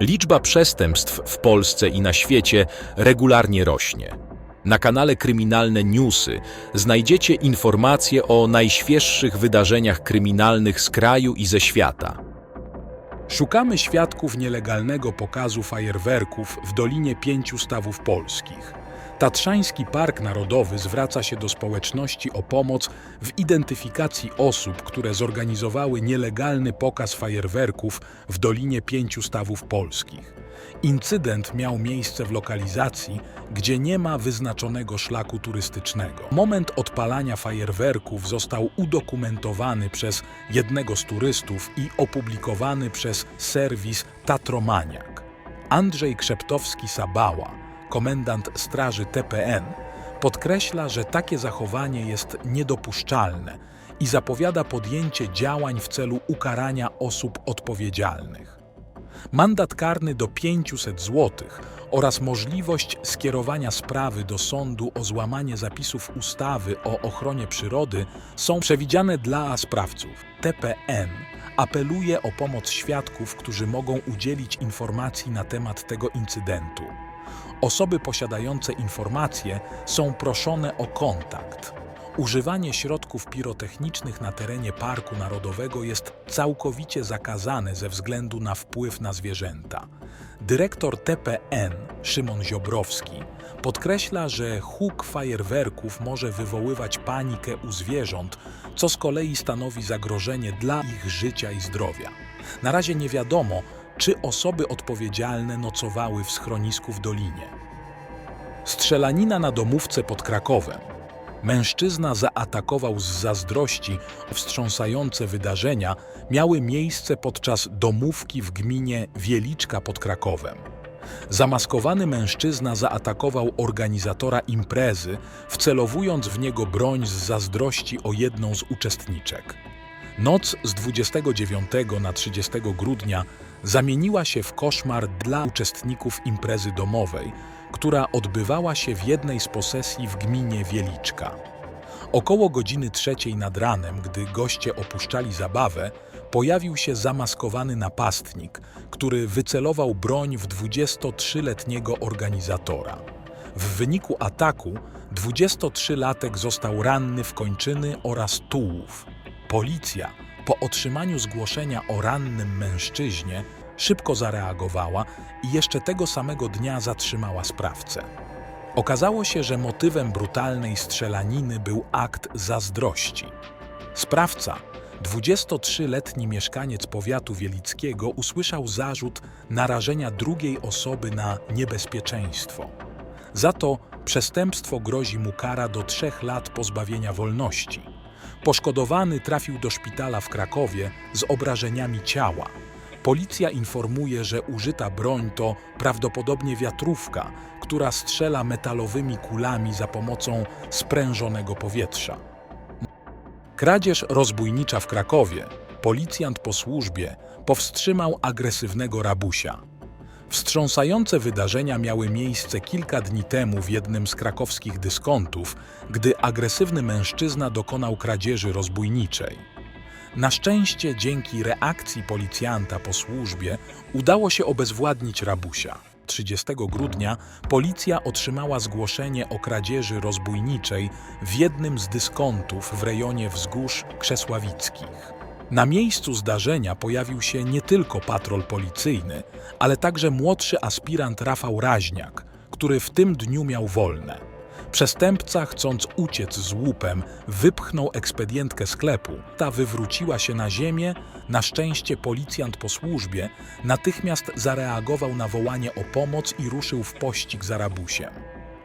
Liczba przestępstw w Polsce i na świecie regularnie rośnie. Na kanale Kryminalne Newsy znajdziecie informacje o najświeższych wydarzeniach kryminalnych z kraju i ze świata. Szukamy świadków nielegalnego pokazu fajerwerków w Dolinie Pięciu Stawów Polskich. Tatrzański Park Narodowy zwraca się do społeczności o pomoc w identyfikacji osób, które zorganizowały nielegalny pokaz fajerwerków w Dolinie Pięciu Stawów Polskich. Incydent miał miejsce w lokalizacji, gdzie nie ma wyznaczonego szlaku turystycznego. Moment odpalania fajerwerków został udokumentowany przez jednego z turystów i opublikowany przez serwis Tatromaniak. Andrzej Krzeptowski-Sabała, komendant Straży TPN, podkreśla, że takie zachowanie jest niedopuszczalne i zapowiada podjęcie działań w celu ukarania osób odpowiedzialnych. Mandat karny do 500 zł oraz możliwość skierowania sprawy do sądu o złamanie zapisów ustawy o ochronie przyrody są przewidziane dla sprawców. TPN apeluje o pomoc świadków, którzy mogą udzielić informacji na temat tego incydentu. Osoby posiadające informacje są proszone o kontakt. Używanie środków pirotechnicznych na terenie Parku Narodowego jest całkowicie zakazane ze względu na wpływ na zwierzęta. Dyrektor TPN Szymon Ziobrowski podkreśla, że huk fajerwerków może wywoływać panikę u zwierząt, co z kolei stanowi zagrożenie dla ich życia i zdrowia. Na razie nie wiadomo, czy osoby odpowiedzialne nocowały w schronisku w Dolinie. Strzelanina na domówce pod Krakowem. Mężczyzna zaatakował z zazdrości. Wstrząsające wydarzenia miały miejsce podczas domówki w gminie Wieliczka pod Krakowem. Zamaskowany mężczyzna zaatakował organizatora imprezy, wcelowując w niego broń z zazdrości o jedną z uczestniczek. Noc z 29 na 30 grudnia zamieniła się w koszmar dla uczestników imprezy domowej, która odbywała się w jednej z posesji w gminie Wieliczka. Około godziny trzeciej nad ranem, gdy goście opuszczali zabawę, pojawił się zamaskowany napastnik, który wycelował broń w 23-letniego organizatora. W wyniku ataku 23-latek został ranny w kończyny oraz tułów. Policja, po otrzymaniu zgłoszenia o rannym mężczyźnie, szybko zareagowała i jeszcze tego samego dnia zatrzymała sprawcę. Okazało się, że motywem brutalnej strzelaniny był akt zazdrości. Sprawca, 23-letni mieszkaniec powiatu wielickiego, usłyszał zarzut narażenia drugiej osoby na niebezpieczeństwo. Za to przestępstwo grozi mu kara do trzech lat pozbawienia wolności. Poszkodowany trafił do szpitala w Krakowie z obrażeniami ciała. Policja informuje, że użyta broń to prawdopodobnie wiatrówka, która strzela metalowymi kulami za pomocą sprężonego powietrza. Kradzież rozbójnicza w Krakowie. Policjant po służbie powstrzymał agresywnego rabusia. Wstrząsające wydarzenia miały miejsce kilka dni temu w jednym z krakowskich dyskontów, gdy agresywny mężczyzna dokonał kradzieży rozbójniczej. Na szczęście dzięki reakcji policjanta po służbie udało się obezwładnić rabusia. 30 grudnia policja otrzymała zgłoszenie o kradzieży rozbójniczej w jednym z dyskontów w rejonie Wzgórz Krzesławickich. Na miejscu zdarzenia pojawił się nie tylko patrol policyjny, ale także młodszy aspirant Rafał Raźniak, który w tym dniu miał wolne. Przestępca, chcąc uciec z łupem, wypchnął ekspedientkę sklepu. Ta wywróciła się na ziemię. Na szczęście policjant po służbie natychmiast zareagował na wołanie o pomoc i ruszył w pościg za rabusiem.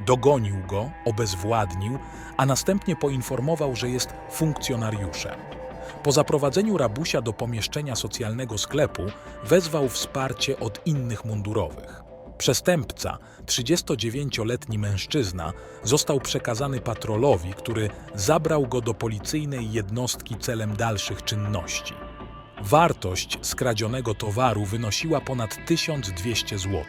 Dogonił go, obezwładnił, a następnie poinformował, że jest funkcjonariuszem. Po zaprowadzeniu rabusia do pomieszczenia socjalnego sklepu wezwał wsparcie od innych mundurowych. Przestępca, 39-letni mężczyzna, został przekazany patrolowi, który zabrał go do policyjnej jednostki celem dalszych czynności. Wartość skradzionego towaru wynosiła ponad 1200 zł.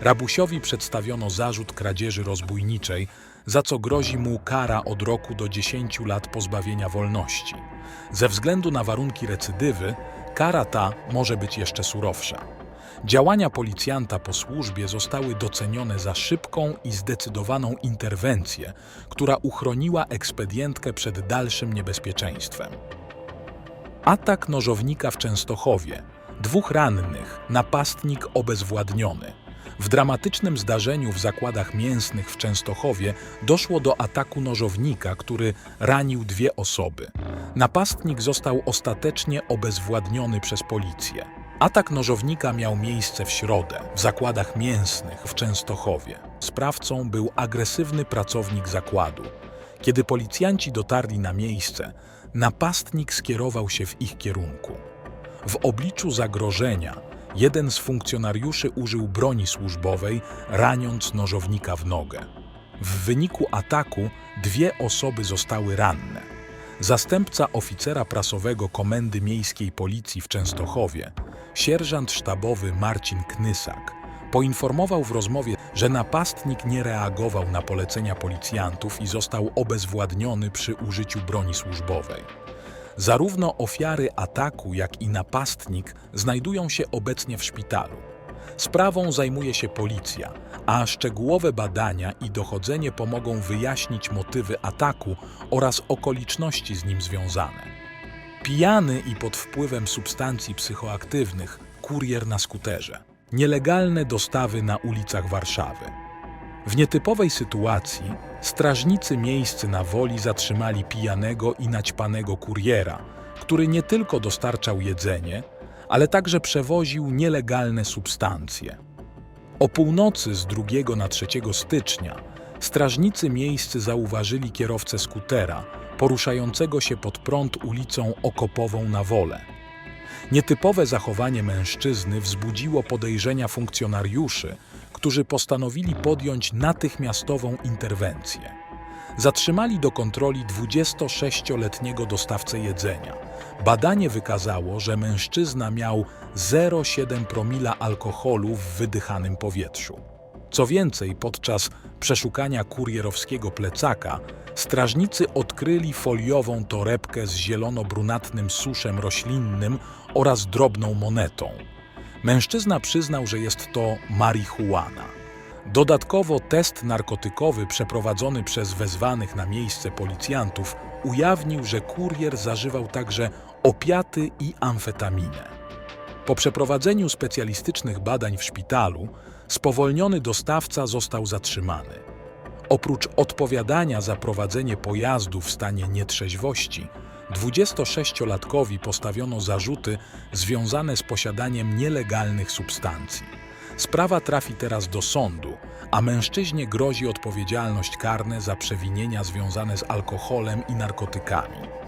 Rabusiowi przedstawiono zarzut kradzieży rozbójniczej, za co grozi mu kara od roku do 10 lat pozbawienia wolności. Ze względu na warunki recydywy, kara ta może być jeszcze surowsza. Działania policjanta po służbie zostały docenione za szybką i zdecydowaną interwencję, która uchroniła ekspedientkę przed dalszym niebezpieczeństwem. Atak nożownika w Częstochowie. Dwóch rannych, napastnik obezwładniony. W dramatycznym zdarzeniu w zakładach mięsnych w Częstochowie doszło do ataku nożownika, który ranił dwie osoby. Napastnik został ostatecznie obezwładniony przez policję. Atak nożownika miał miejsce w środę w zakładach mięsnych w Częstochowie. Sprawcą był agresywny pracownik zakładu. Kiedy policjanci dotarli na miejsce, napastnik skierował się w ich kierunku. W obliczu zagrożenia jeden z funkcjonariuszy użył broni służbowej, raniąc nożownika w nogę. W wyniku ataku dwie osoby zostały ranne. Zastępca oficera prasowego Komendy Miejskiej Policji w Częstochowie, sierżant sztabowy Marcin Knysak, poinformował w rozmowie, że napastnik nie reagował na polecenia policjantów i został obezwładniony przy użyciu broni służbowej. Zarówno ofiary ataku, jak i napastnik znajdują się obecnie w szpitalu. Sprawą zajmuje się policja, a szczegółowe badania i dochodzenie pomogą wyjaśnić motywy ataku oraz okoliczności z nim związane. Pijany i pod wpływem substancji psychoaktywnych, kurier na skuterze. Nielegalne dostawy na ulicach Warszawy. W nietypowej sytuacji strażnicy miejscy na woli zatrzymali pijanego i naćpanego kuriera, który nie tylko dostarczał jedzenie, ale także przewoził nielegalne substancje. O północy z 2 na 3 stycznia strażnicy miejscy zauważyli kierowcę skutera poruszającego się pod prąd ulicą Okopową na Wolę. Nietypowe zachowanie mężczyzny wzbudziło podejrzenia funkcjonariuszy, którzy postanowili podjąć natychmiastową interwencję. Zatrzymali do kontroli 26-letniego dostawcę jedzenia. Badanie wykazało, że mężczyzna miał 0,7 promila alkoholu w wydychanym powietrzu. Co więcej, podczas przeszukania kurierowskiego plecaka strażnicy odkryli foliową torebkę z zielono-brunatnym suszem roślinnym oraz drobną monetą. Mężczyzna przyznał, że jest to marihuana. Dodatkowo test narkotykowy przeprowadzony przez wezwanych na miejsce policjantów ujawnił, że kurier zażywał także opiaty i amfetaminę. Po przeprowadzeniu specjalistycznych badań w szpitalu, spowolniony dostawca został zatrzymany. Oprócz odpowiadania za prowadzenie pojazdu w stanie nietrzeźwości, 26-latkowi postawiono zarzuty związane z posiadaniem nielegalnych substancji. Sprawa trafi teraz do sądu, a mężczyźnie grozi odpowiedzialność karna za przewinienia związane z alkoholem i narkotykami.